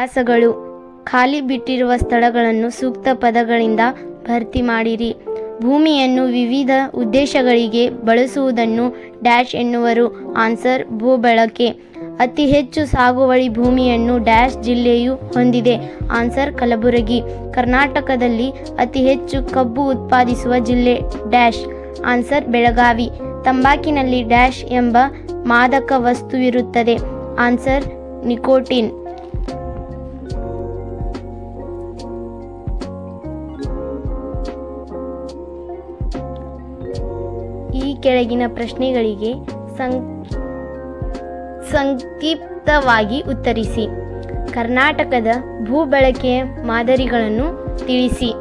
ಅಭ್ಯಾಸಗಳು ಖಾಲಿ ಬಿಟ್ಟಿರುವ ಸ್ಥಳಗಳನ್ನು ಸೂಕ್ತ ಪದಗಳಿಂದ ಭರ್ತಿ ಮಾಡಿರಿ. ಭೂಮಿಯನ್ನು ವಿವಿಧ ಉದ್ದೇಶಗಳಿಗೆ ಬಳಸುವುದನ್ನು ಡ್ಯಾಶ್ ಎನ್ನುವರು. ಆನ್ಸರ್, ಭೂ ಬಳಕೆ. ಅತಿ ಹೆಚ್ಚು ಸಾಗುವಳಿ ಭೂಮಿಯನ್ನು ಡ್ಯಾಶ್ ಜಿಲ್ಲೆಯು ಹೊಂದಿದೆ. ಆನ್ಸರ್, ಕಲಬುರಗಿ. ಕರ್ನಾಟಕದಲ್ಲಿ ಅತಿ ಹೆಚ್ಚು ಕಬ್ಬು ಉತ್ಪಾದಿಸುವ ಜಿಲ್ಲೆ ಡ್ಯಾಶ್. ಆನ್ಸರ್, ಬೆಳಗಾವಿ. ತಂಬಾಕಿನಲ್ಲಿ ಡ್ಯಾಶ್ ಎಂಬ ಮಾದಕ ವಸ್ತುವಿರುತ್ತದೆ ಆನ್ಸರ್, ನಿಕೋಟಿನ್. ಈ ಕೆಳಗಿನ ಪ್ರಶ್ನೆಗಳಿಗೆ ಸಂ ಸಂಕ್ಷಿಪ್ತವಾಗಿ ಉತ್ತರಿಸಿ. ಕರ್ನಾಟಕದ ಭೂ ಬಳಕೆಯ ಮಾದರಿಗಳನ್ನು ತಿಳಿಸಿ.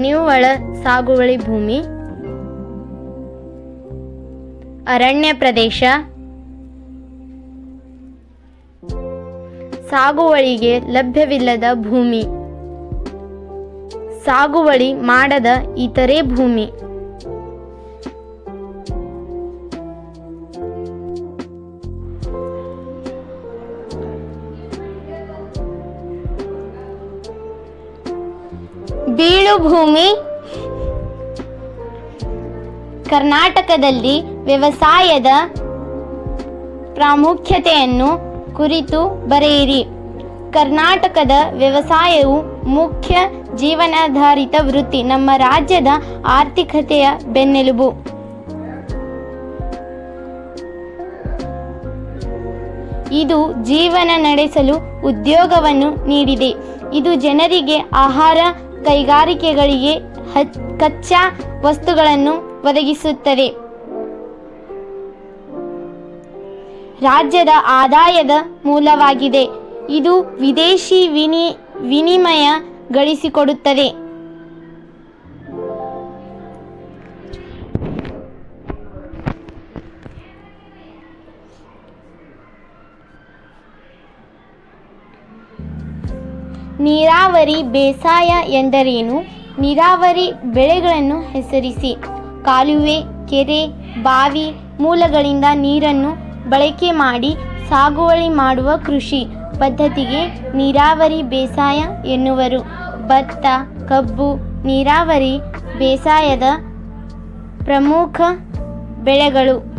ನಿವ್ವಳ ಸಾಗುವಳಿ ಭೂಮಿ. ಅರಣ್ಯ ಪ್ರದೇಶ. ಸಾಗುವಳಿಗೆ ಲಭ್ಯವಿಲ್ಲದ ಭೂಮಿ. ಸಾಗುವಳಿ ಮಾಡದ ಇತರೆ ಭೂಮಿ. ಬೀಳುಭೂಮಿ ಕರ್ನಾಟಕದಲ್ಲಿ ವ್ಯವಸಾಯದ ಪ್ರಾಮುಖ್ಯತೆಯನ್ನು ಕುರಿತು ಬರೆಯಿರಿ. ಕರ್ನಾಟಕದ ವ್ಯವಸಾಯವು ಮುಖ್ಯ ಜೀವನಾಧಾರಿತ ವೃತ್ತಿ. ನಮ್ಮ ರಾಜ್ಯದ ಆರ್ಥಿಕತೆಯ ಬೆನ್ನೆಲುಬು. ಇದು ಜೀವನ ನಡೆಸಲು ಉದ್ಯೋಗವನ್ನು ನೀಡಿದೆ. ಇದು ಜನರಿಗೆ ಆಹಾರ ಕೈಗಾರಿಕೆಗಳಿಗೆ ಕಚ್ಚಾ ವಸ್ತುಗಳನ್ನು ಒದಗಿಸುತ್ತದೆ. ರಾಜ್ಯದ ಆದಾಯದ ಮೂಲವಾಗಿದೆ. ಇದು ವಿದೇಶಿ ವಿನಿ, ವಿನಿಮಯ ಗಳಿಸಿಕೊಡುತ್ತದೆ. ನೀರಾವರಿ ಬೇಸಾಯ ಎಂದರೇನು? ನೀರಾವರಿ ಬೆಳೆಗಳನ್ನು ಹೆಸರಿಸಿ. ಕಾಲುವೆ, ಕೆರೆ, ಬಾವಿ ಮೂಲಗಳಿಂದ ನೀರನ್ನು ಬಳಕೆ ಮಾಡಿ ಸಾಗುವಳಿ ಮಾಡುವ ಕೃಷಿ. ಪದ್ಧತಿಗೆ ನೀರಾವರಿ ಬೇಸಾಯ ಎನ್ನುವರು. ಭತ್ತ, ಕಬ್ಬು, ನೀರಾವರಿ ಬೇಸಾಯದ ಪ್ರಮುಖ ಬೆಳೆಗಳು.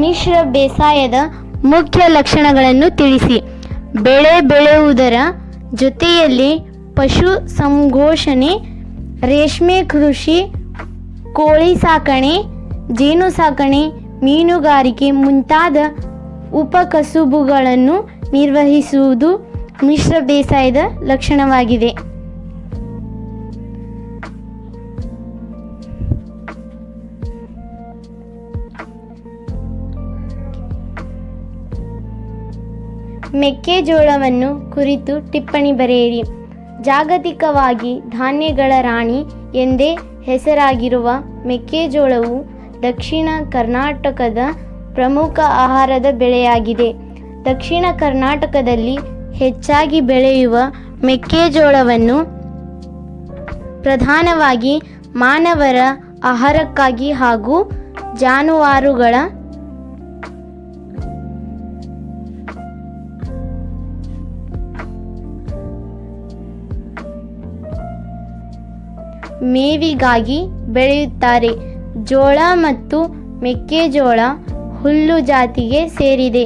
ಮಿಶ್ರ ಬೇಸಾಯದ ಮುಖ್ಯ ಲಕ್ಷಣಗಳನ್ನು ತಿಳಿಸಿ. ಬೆಳೆ ಬೆಳೆಯುವುದರ ಜೊತೆಯಲ್ಲಿ ಪಶು ಸಂಘೋಷಣೆ ರೇಷ್ಮೆ ಕೃಷಿ, ಕೋಳಿ ಸಾಕಣೆ, ಜೇನು ಸಾಕಣೆ, ಮೀನುಗಾರಿಕೆ ಮುಂತಾದ ಉಪಕಸುಬುಗಳನ್ನು ನಿರ್ವಹಿಸುವುದು ಮಿಶ್ರ ಬೇಸಾಯದ ಲಕ್ಷಣವಾಗಿದೆ. ಮೆಕ್ಕೆಜೋಳವನ್ನು ಕುರಿತು ಟಿಪ್ಪಣಿ ಬರೆಯಿರಿ. ಜಾಗತಿಕವಾಗಿ ಧಾನ್ಯಗಳ ರಾಣಿ ಎಂದೇ ಹೆಸರಾಗಿರುವ ಮೆಕ್ಕೆಜೋಳವು ದಕ್ಷಿಣ ಕರ್ನಾಟಕದ ಪ್ರಮುಖ ಆಹಾರದ ಬೆಳೆಯಾಗಿದೆ. ದಕ್ಷಿಣ ಕರ್ನಾಟಕದಲ್ಲಿ ಹೆಚ್ಚಾಗಿ ಬೆಳೆಯುವ ಮೆಕ್ಕೆಜೋಳವನ್ನು ಪ್ರಧಾನವಾಗಿ ಮಾನವರ ಆಹಾರಕ್ಕಾಗಿ ಹಾಗೂ ಜಾನುವಾರುಗಳ ಮೇವಿಗಾಗಿ ಬೆಳೆಯುತ್ತಾರೆ. ಜೋಳ ಮತ್ತು ಮೆಕ್ಕೆಜೋಳ ಹುಲ್ಲು ಜಾತಿಗೆ ಸೇರಿದೆ.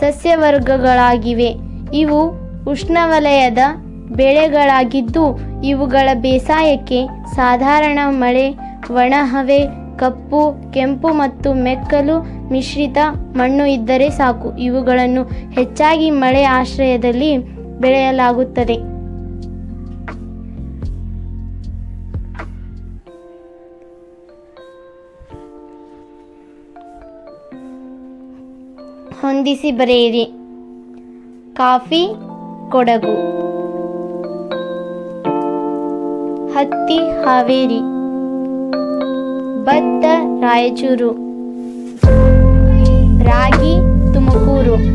ಸಸ್ಯವರ್ಗಗಳಾಗಿವೆ. ಇವು ಉಷ್ಣವಲಯದ ಬೆಳೆಗಳಾಗಿದ್ದು, ಇವುಗಳ ಬೇಸಾಯಕ್ಕೆ ಸಾಧಾರಣ ಮಳೆ ಒಣಹವೆ ಕಪ್ಪು, ಕೆಂಪು ಮತ್ತು ಮೆಕ್ಕಲು ಮಿಶ್ರಿತ ಮಣ್ಣು ಇದ್ದರೆ ಸಾಕು. ಇವುಗಳನ್ನು ಹೆಚ್ಚಾಗಿ ಮಳೆ ಆಶ್ರಯದಲ್ಲಿ ಬೆಳೆಯಲಾಗುತ್ತದೆ. ಹೊಂದಿಸಿ ಬರೆಯಿರಿ. ಕಾಫಿ ಕೊಡಗು. ಹತ್ತಿ ಹಾವೇರಿ. ಭತ್ತ ರಾಯಚೂರು. ರಾಗಿ ತುಮಕೂರು.